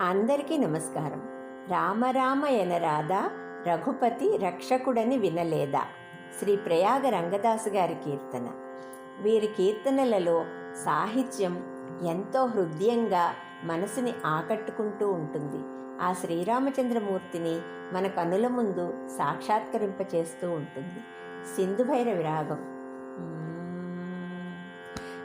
అందరికీ నమస్కారం. రామరామయనరాధా రఘుపతి రక్షకుడని వినలేదా? శ్రీ ప్రయాగ రంగదాసు గారి కీర్తన. వీరి కీర్తనలలో సాహిత్యం ఎంతో హృదయంగా మనసుని ఆకట్టుకుంటూ ఉంటుంది. ఆ శ్రీరామచంద్రమూర్తిని మన కనుల ముందు సాక్షాత్కరింపచేస్తూ ఉంటుంది. సింధుభైరవి రాగం.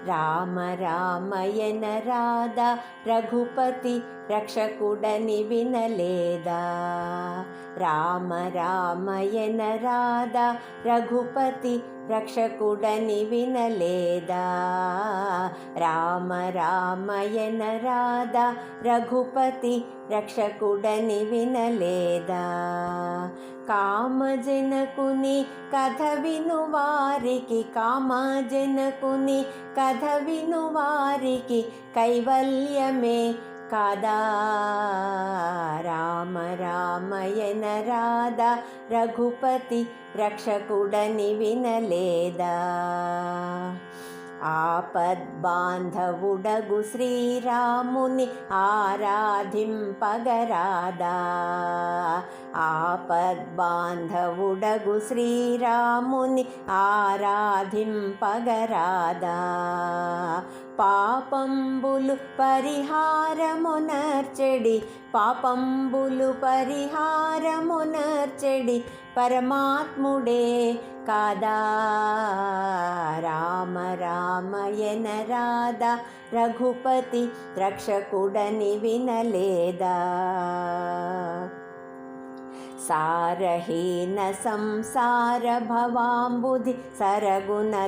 రామ రామయన రాధా రఘుపతి రక్షకుడని వినలేదా? రామ రామయన రాధా రఘుపతి రక్షకుడని వినలేదా? రామ రామయన రాధా రఘుపతి రక్షకుడని వినలేదా? కామజనకుని కథ విను వారికి కామజనకుని కథ విను వారికి కైవల్యమే కాదా? రామ రామయన రాధా రఘుపతి రక్షకుడని వినలేదా? ఆపద్బాంధవుడగు శ్రీరాముని ఆరాధింపగరాదా ఆపద్బాంధవుడగు శ్రీరాముని ఆరాధింపగరాదా పాపంబులు పరిహారమునర్చడి పాపంబులు పరిహారమునర్చడి పరమాత్ముడే కాదా? రామ రామయన రాధా రఘుపతి రక్షకుడని వినలేదా? सारहेन संसारभवाम्बुधि सरगुणदाटगरादा।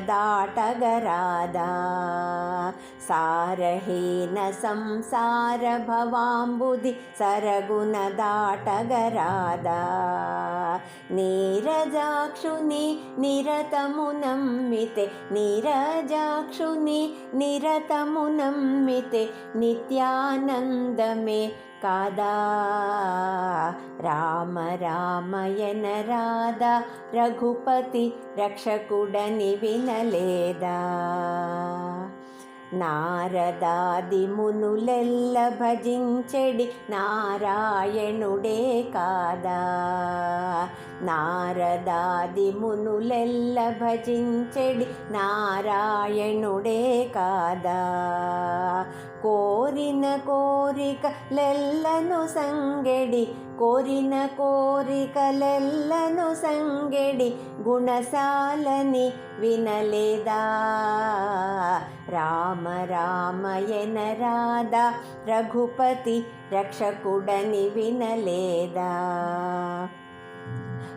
सारहेन संसारभवाम्बुधि सरगुणदाटगरादा। नीरजाक्षुनि सरगुण दाटगरादा निरजाक्षुनि निरतमुनं मिते निरजाक्षुनि निरतमुनं मिते नित्यानन्द కాదా? రామ రామయన రాధా రఘుపతి రక్షకుడని వినలేదా? నారదాది మునులెల్ల భజించెడి నారాయణుడే కాదా? నారదాది మునులెల్ల భజించెడి నారాయణుడే కాదా? కోరిన కోరికలెల్లను సంగడి. కోరిన కోరికలెల్లను సంగడి. గుణశాలని వినలేదా? రామ రామయన రాధా? రఘుపతి రక్షకుడని వినలేదా?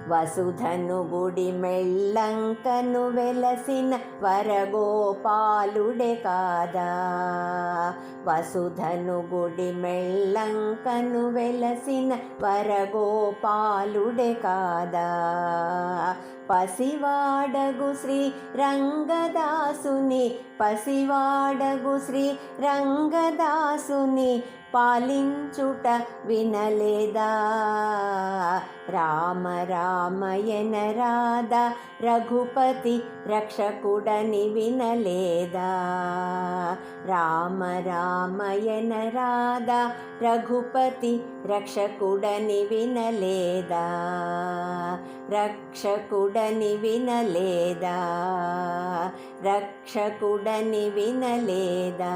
వసుధను గుడి మెళ్ళంకను వెలసిన వరగోపాలుడే కాదా? వసుధను గుడి మెళ్ళంకను వెలసిన వరగోపాలుడే కాదా? పసివాడగు శ్రీ రంగదాసుని పసివాడగు శ్రీ రంగదాసుని పాలించుట వినలేదా? రామ రామయన రాధా రఘుపతి రక్షకుడని వినలేదా? రామ రామయన రాధా రఘుపతి రక్షకుడని వినలేదా? రక్షకుడ రక్షకుడని వినలేదా? రక్షకుడని వినలేదా?